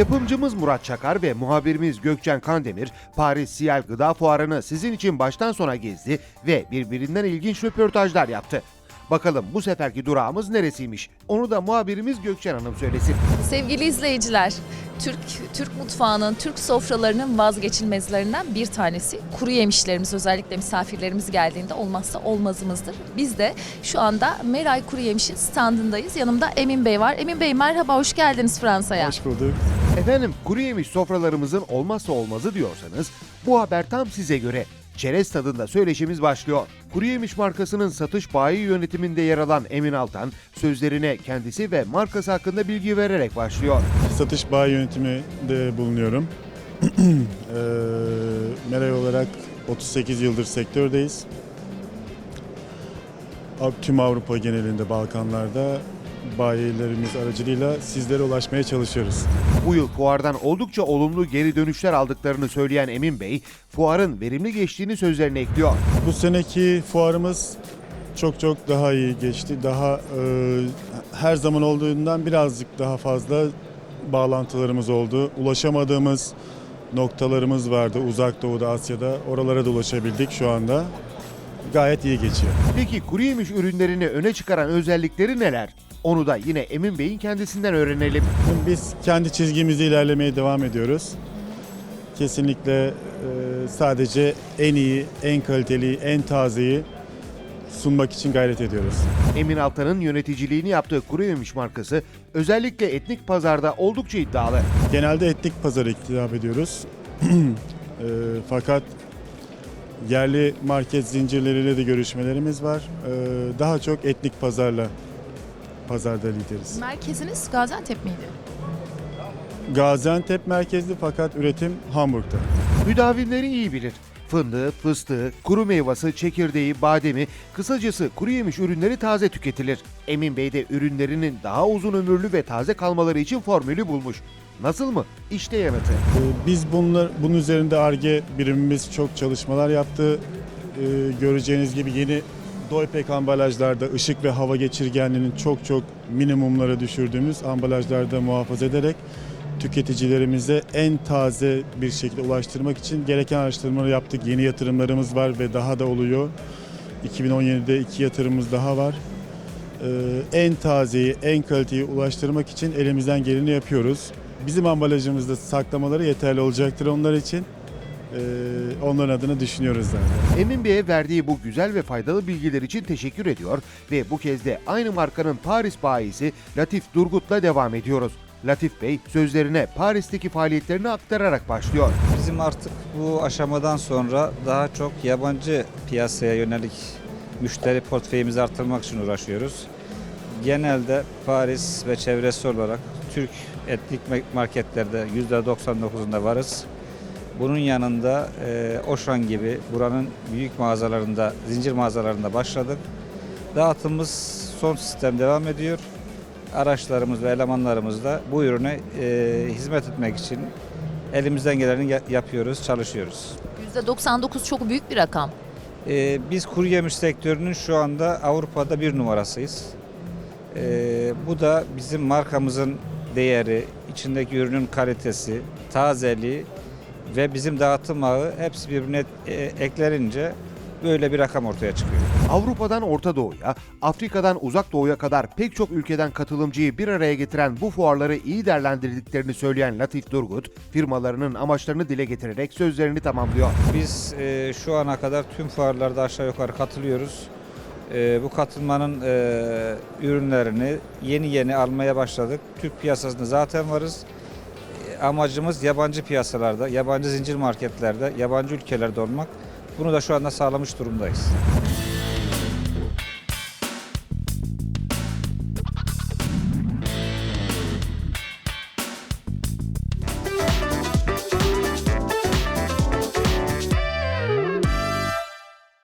Yapımcımız Murat Çakar ve muhabirimiz Gökçen Kandemir, Paris Siyal Gıda Fuarı'nı sizin için baştan sona gezdi ve birbirinden ilginç röportajlar yaptı. Bakalım bu seferki durağımız neresiymiş? Onu da muhabirimiz Gökçen Hanım söylesin. Sevgili izleyiciler, Türk Türk mutfağının, Türk sofralarının vazgeçilmezlerinden bir tanesi kuru yemişlerimiz özellikle misafirlerimiz geldiğinde olmazsa olmazımızdır. Biz de şu anda Meray Kuru Yemiş'in standındayız. Yanımda Emin Bey var. Emin Bey merhaba, hoş geldiniz Fransa'ya. Hoş bulduk. Efendim kuru yemiş sofralarımızın olmazsa olmazı diyorsanız bu haber tam size göre. Çerez tadında söyleşimiz başlıyor. Kuru yemiş markasının satış bayi yönetiminde yer alan Emin Altan sözlerine kendisi ve markası hakkında bilgi vererek başlıyor. Satış bayi yönetiminde bulunuyorum. Eee Meray olarak 38 yıldır sektördeyiz. Tüm Avrupa genelinde, Balkanlarda bayilerimiz aracılığıyla sizlere ulaşmaya çalışıyoruz. Bu yıl fuardan oldukça olumlu geri dönüşler aldıklarını söyleyen Emin Bey, fuarın verimli geçtiğini sözlerine ekliyor. Bu seneki fuarımız çok çok daha iyi geçti. Daha eee, her zaman olduğundan birazcık daha fazla bağlantılarımız oldu. Ulaşamadığımız noktalarımız vardı uzak doğuda, Asya'da. Oralara da ulaşabildik şu anda. Gayet iyi geçiyor. Peki kuru yemiş ürünlerini öne çıkaran özellikleri neler? Onu da yine Emin Bey'in kendisinden öğrenelim. Biz kendi çizgimizde ilerlemeye devam ediyoruz. Kesinlikle eee, sadece en iyi, en kaliteli, en tazeyi sunmak için gayret ediyoruz. Emin Altan'ın yöneticiliğini yaptığı kuru yemiş markası özellikle etnik pazarda oldukça iddialı. Genelde etnik pazara hitap ediyoruz. Eee, fakat yerli market zincirleriyle de görüşmelerimiz var. Eee, daha çok etnik pazarla pazarda lideriz. Merkeziniz Gaziantep miydi? Gaziantep merkezli fakat üretim Hamburg'da. Müdavimleri iyi bilir. Fındığı, fıstığı, kuru meyvası, çekirdeği, bademi, kısacası kuru yemiş ürünleri taze tüketilir. Emin Bey de ürünlerinin daha uzun ömürlü ve taze kalmaları için formülü bulmuş. Nasıl mı? İşte yanıtı. Ee, Biz bunlar, bunun üzerinde ARGE birimimiz çok çalışmalar yaptı. Ee, Göreceğiniz gibi yeni Doypek ambalajlarda ışık ve hava geçirgenliğinin çok çok minimumlara düşürdüğümüz ambalajlarda muhafaza ederek tüketicilerimize en taze bir şekilde ulaştırmak için gereken araştırmaları yaptık. Yeni yatırımlarımız var ve daha da oluyor. 2017'de iki yatırımımız daha var. Ee, en tazeyi, en kaliteyi ulaştırmak için elimizden geleni yapıyoruz. Bizim ambalajımızda saklamaları yeterli olacaktır onlar için. Ee, onların adına düşünüyoruz zaten. Emin Bey'e verdiği bu güzel ve faydalı bilgiler için teşekkür ediyor ve bu kez de aynı markanın Paris bayisi Latif Durgut'la devam ediyoruz. Latif Bey sözlerine Paris'teki faaliyetlerini aktararak başlıyor. Bizim artık bu aşamadan sonra daha çok yabancı piyasaya yönelik müşteri portföyümüzü artırmak için uğraşıyoruz. Genelde Paris ve çevresi olarak Türk etnik marketlerde %99'unda varız. Bunun yanında e, Oşan gibi buranın büyük mağazalarında, zincir mağazalarında başladık. Dağıtımımız son sistem devam ediyor. Araçlarımız ve elemanlarımız da bu ürüne e, hizmet etmek için elimizden geleni ya- yapıyoruz, çalışıyoruz. %99 çok büyük bir rakam. Ee, biz kuru yemiş sektörünün şu anda Avrupa'da bir numarasıyız. Ee, bu da bizim markamızın değeri, içindeki ürünün kalitesi, tazeliği ve bizim dağıtım ağı hepsi birbirine e, eklenince böyle bir rakam ortaya çıkıyor. Avrupa'dan Orta Doğu'ya, Afrika'dan Uzak Doğu'ya kadar pek çok ülkeden katılımcıyı bir araya getiren bu fuarları iyi değerlendirdiklerini söyleyen Latif Durgut, firmalarının amaçlarını dile getirerek sözlerini tamamlıyor. Biz e, şu ana kadar tüm fuarlarda aşağı yukarı katılıyoruz. E, bu katılmanın e, ürünlerini yeni yeni almaya başladık. Türk piyasasında zaten varız. Amacımız yabancı piyasalarda, yabancı zincir marketlerde, yabancı ülkelerde olmak. Bunu da şu anda sağlamış durumdayız.